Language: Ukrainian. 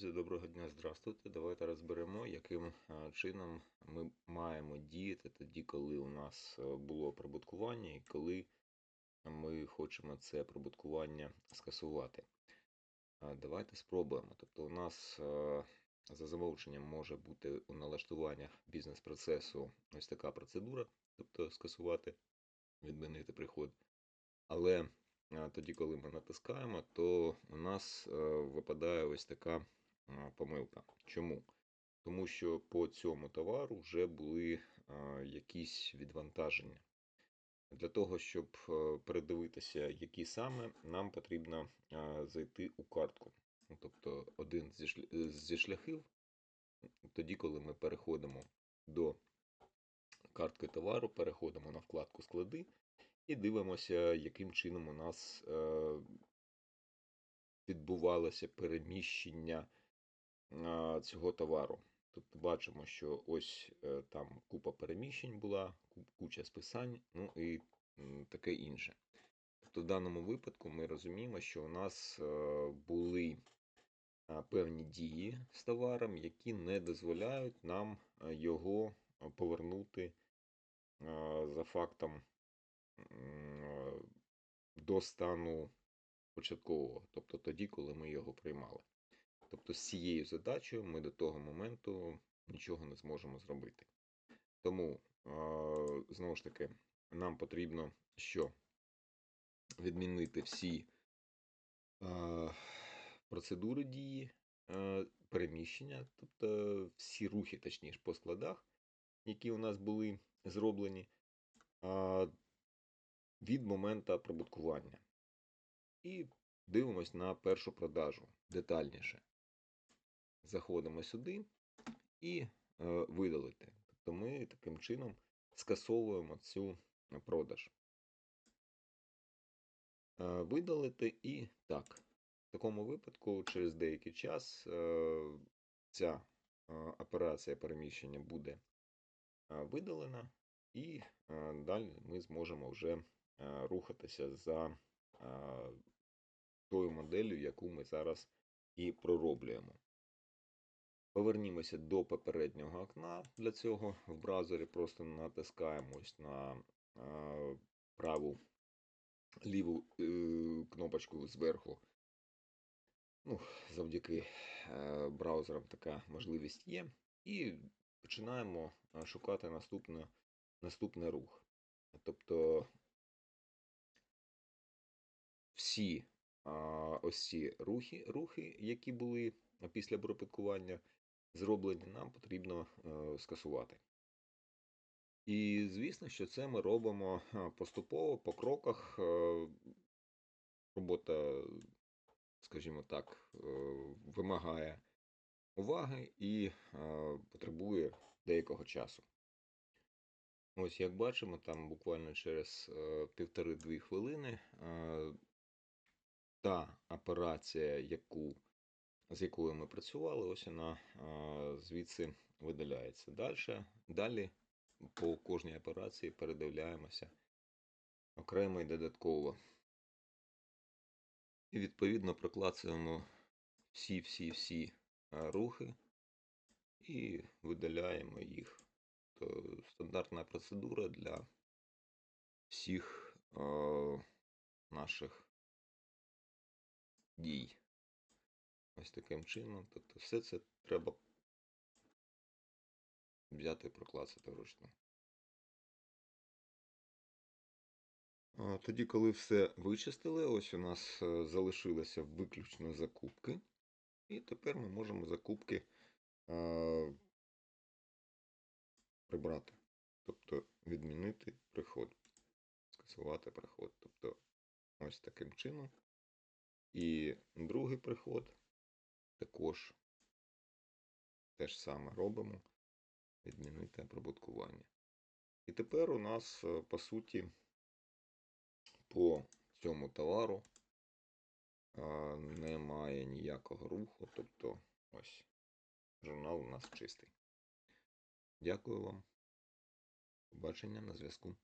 Друзі, доброго дня, здравствуйте. Давайте розберемо, яким е, чином ми маємо діяти тоді, коли у нас е, було прибуткування і коли ми хочемо це прибуткування скасувати. Е, Давайте спробуємо. Тобто, у нас за замовченням може бути у налаштуваннях бізнес-процесу ось така процедура, тобто скасувати, відмінити приход. Але тоді, коли ми натискаємо, то у нас випадає ось така помилка. Чому? Тому що по цьому товару вже були якісь відвантаження. Для того, щоб е, передивитися, які саме, нам потрібно зайти у картку. Ну, Тобто один е, зі шляхів, тоді, коли ми переходимо до картки товару, переходимо на вкладку склади і дивимося, яким чином у нас е, відбувалося переміщення цього товару. Тобто бачимо, що ось е, там купа переміщень була, куча списань, ну і таке інше. Тобто в даному випадку ми розуміємо, що у нас е, були е, певні дії з товаром, які не дозволяють нам його повернути за фактом до стану початкового, тобто тоді, коли ми його приймали. Тобто з цією задачею ми до того моменту нічого не зможемо зробити. Тому, знову ж таки, нам потрібно що? Відмінити всі процедури дії, переміщення, тобто всі рухи, точніше, по складах, які у нас були зроблені, від моменту прибуткування. І дивимось на першу продажу детальніше. Заходимо сюди і е, видалити. Тобто ми таким чином скасовуємо цю е, продаж. Е, видалити і так. В такому випадку, через деякий час ця операція переміщення буде видалена, і далі ми зможемо вже рухатися за тою моделлю, яку ми зараз і пророблюємо. Повернімося до попереднього окна. Для цього в браузері просто натискаємось на праву ліву е, кнопочку зверху. Ну, завдяки е, браузерам така можливість є. І починаємо шукати наступний рух. Тобто всі ось ці рухи, які були після пропадкування зроблені, нам потрібно е, скасувати. І звісно, що це ми робимо поступово по кроках. Е, Робота, скажімо так, е, вимагає уваги і е, потребує деякого часу. Ось як бачимо, там буквально через е, півтори-дві хвилини е, та операція, яку, з якою ми працювали, ось вона звідси видаляється. Далі, далі по кожній операції передивляємося окремо і додатково. І відповідно проклацуємо всі-всі-всі рухи і видаляємо їх. То стандартна процедура для всіх наших дій. Ось таким чином. Тобто все це треба взяти і проклацати вручну. Тоді, коли все вичистили, ось у нас е, залишилися виключно закупки. І тепер ми можемо закупки е, прибрати. Тобто відмінити приход, скасувати приход. Тобто ось таким чином. І другий приход також те ж саме робимо. Відмінити оприбуткування. І тепер у нас, е, по суті, по цьому товару е, немає ніякого руху. Тобто, ось журнал у нас чистий. Дякую вам. Побачення на зв'язку.